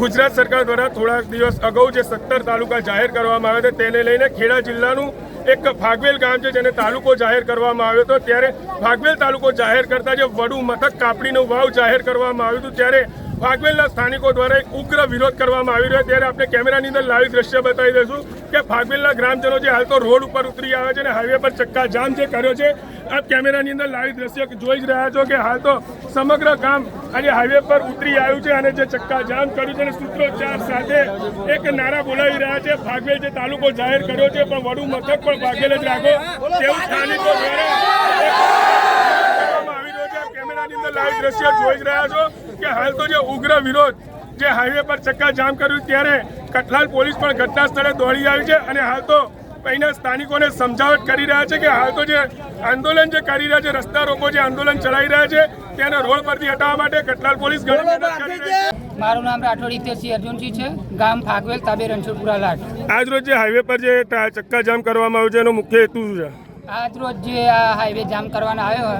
ગુજરાત સરકાર દ્વારા થોડાક દિવસ અગાઉ જે સત્તર તાલુકા જાહેર કરવામાં આવ્યા હતા તેને લઈને ખેડા જિલ્લાનું એક ફાગવેલ ગામ છે, જેને તાલુકો જાહેર કરવામાં આવ્યો હતો. ત્યારે ફાગવેલ તાલુકો જાહેર કરતા જે વડુ મથક કાપડીનું વાવ જાહેર કરવામાં આવ્યું હતું, ત્યારે ફાગવેલના સ્થાનિકો દ્વારા એક ઉગ્ર વિરોધ કરવામાં આવી રહ્યો ત્યારે આપણે કેમેરાની અંદર લાઈવ દ્રશ્ય બતાવી દઈશું. કે ફાગવેલના ગ્રામજનો જે હાલ તો રોડ ઉપર ઉતરી આવે છે અને હાઈવે પર ચક્કા જામ જે કર્યો છે, આપ કેમેરાની અંદર લાઈવ દ્રશ્ય જોઈ જ રહ્યા છો કે હાલ તો સમગ્ર ગામ આજે હાઈવે પર ઉતરી આવ્યું છે અને જે ચક્કા જામ કર્યું છે અને સૂત્રોચ્ચાર સાથે એક નારા બોલાવી રહ્યા છે. ફાગવેલ જે તાલુકો જાહેર કર્યો છે, પણ વડુ મથક પણ ફાગવેલ જ રાખો. તેવું સ્થાનિકો દ્વારા કેમેરાની અંદર લાઈવ દ્રશ્ય જોઈ જ રહ્યા છો કે હાલ તો જે ઉગ્ર વિરોધ જે હાઈવે પર ચક્કા જામ કર્યું ત્યારે કઠલાલ પોલીસ પણ ઘટના સ્થળે દોડી આવી છે અને હાલ તો અહીંના સ્થાનિકોને સમજાવટ કરી રહ્યા છે કે હાલ તો જે આંદોલન જે કરી રહ્યા છે રસ્તા રોકો જે આંદોલન ચલાવી રહ્યા છે તેને રોડ પરથી હટાવવા માટે કઠલાલ પોલીસ મારું નામ રાઠોડ હિતેશસિંહ અર્જુનસિંહ છે. ગામ ફાગવેલ તાબે રણછોડપુરા લાટ. આજ રોજ જે હાઈવે પર જે ચક્કા જામ કરવામાં આવ્યો છે એનો મુખ્ય હેતુ શું છે? આજ રોજ જે આ હાઈવે જામ કરવાના આવ્યો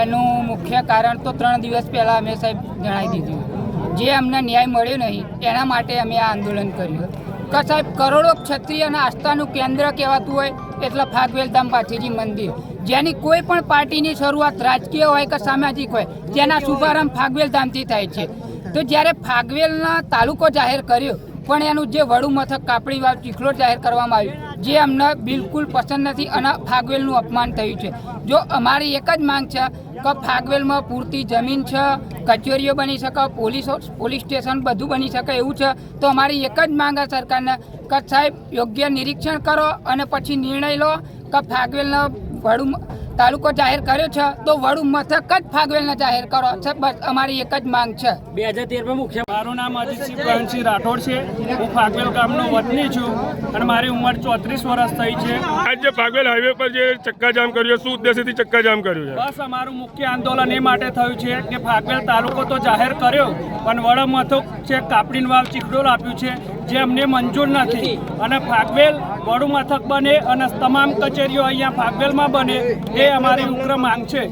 એનું મુખ્ય કારણ તો ત્રણ દિવસ પહેલાં અમે સાહેબ જણાવી દીધું. જે અમને ન્યાય મળ્યો નહીં, એના માટે અમે આ આંદોલન કર્યું. કે સાહેબ, કરોડો ક્ષત્રિય અને આસ્થાનું કેન્દ્ર કહેવાતું હોય એટલે ફાગવેલધામ પાથીજી મંદિર. જેની કોઈ પણ પાર્ટીની શરૂઆત રાજકીય હોય કે સામાજિક હોય, તેના શુભારંભ ફાગવેલધામથી થાય છે. તો જ્યારે ફાગવેલના તાલુકો જાહેર કર્યો, પણ એનું જે વડું મથક કાપડી ચીખલો જાહેર કરવામાં આવ્યું, જે અમને બિલકુલ પસંદ નથી અને ફાગવેલનું અપમાન થયું છે. જો અમારી એક જ માંગ છે કે ફાગવેલમાં પૂરતી જમીન છે, કચેરીઓ બની શકે, પોલીસ પોલીસ સ્ટેશન બધું બની શકે એવું છે. તો અમારી એક જ માંગ સરકારને કે સાહેબ, યોગ્ય નિરીક્ષણ કરો અને પછી નિર્ણય લો. કે ફાગવેલના વડું તાલુકો જાહેર કર્યો છે તો વડું મથક જ ફાગવેલને જાહેર કરો છે. બસ અમારી એક જ માંગ છે. બે હજાર તેરમાં મુખ્ય મારું નામ અજીતસિંહ પ્રવીણસિંહ રાઠોડ છે. હું ફાગવેલ ગામનો વતની છું અને મારી ઉંમર ચોત્રીસ વર્ષ થઈ છે. આજ જે ફાગવેલ હાઈવે પર જે ચક્કા જામ કર્યું છે શું ઉદ્દેશ્યથી ચક્કા જામ કર્યું છે? બસ અમારું મુખ્ય આંદોલન એ માટે થયું છે કે ફાગવેલ તાલુકો તો જાહેર કર્યો પણ વડ મથક છે, કાપડીન વાવ ચીખડોલ આપ્યું છે, જે અમને મંજૂર નથી. અને ફાગવેલ વડુ મથક બને અને તમામ કચેરીઓ અહીંયા ફાગવેલમાં બને, એ અમારી ઉગ્ર માંગ છે.